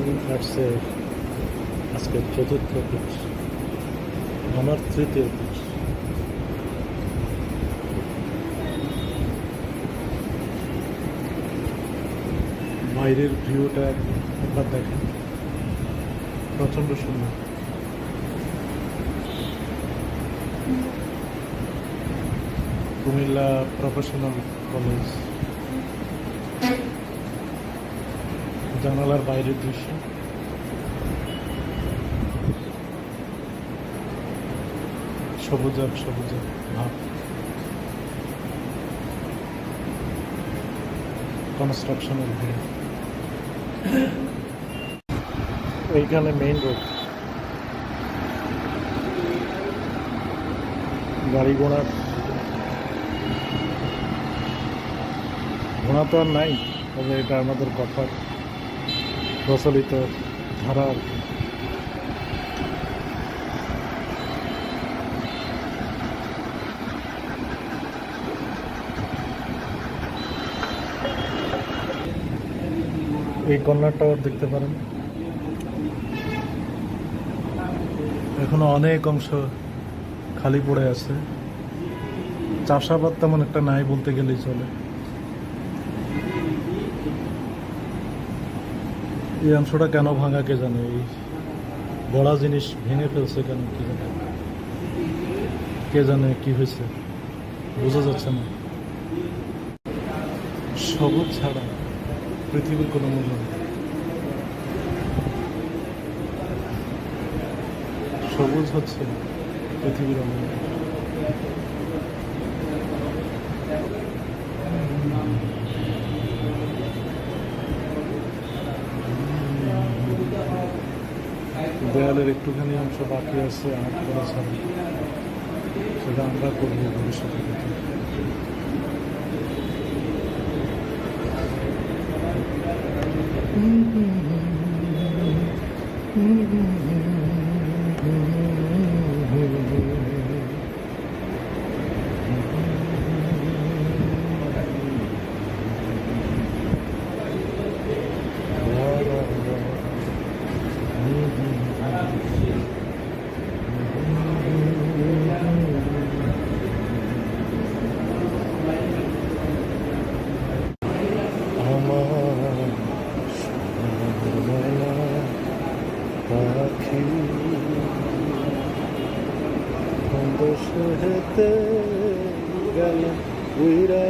আর্টসের আজকে চতুর্থ ক্লাস আমার তৃতীয় ক্লাস বাইরের ভিউটা একবার দেখেন। প্রচণ্ড সুন্দর। কুমিল্লা প্রফেশনাল কলেজ জানালার বাইরের দৃশ্য। সবুজাব সবুজাব ভাব। কনস্ট্রাকশনের ভিড় এইখানে মেইন রোড গাড়ি ঘোড়া। ঘোড়া তো আর নাই, তবে এটা আমাদের কথার প্রচলিত ধারা আর কি। এই কর্নার টাওয়ার দেখতে পারেন। এখনও অনেক অংশ খালি পড়ে আছে। চাষাবাদ তেমন একটা নাই বলতে গেলেই চলে। এই অংশটা কেন ভাঙা কে জানে? এই বড়া জিনিস ভেঙে ফেলছে কেন কি জানে? কে জানে কি হয়েছে? বোঝা যাচ্ছে না। সবুজ ছাড়া পৃথিবীর কোনো মূল্য নেই। সবুজ হচ্ছে পৃথিবীর অমূল্য দেয়ালের একটুখানি অংশ বাকি আছে আর্ট করা ছাড়া সেটা আমরা করব ভবিষ্যতে দেখি। বন্ধ হেতে গেল উইরা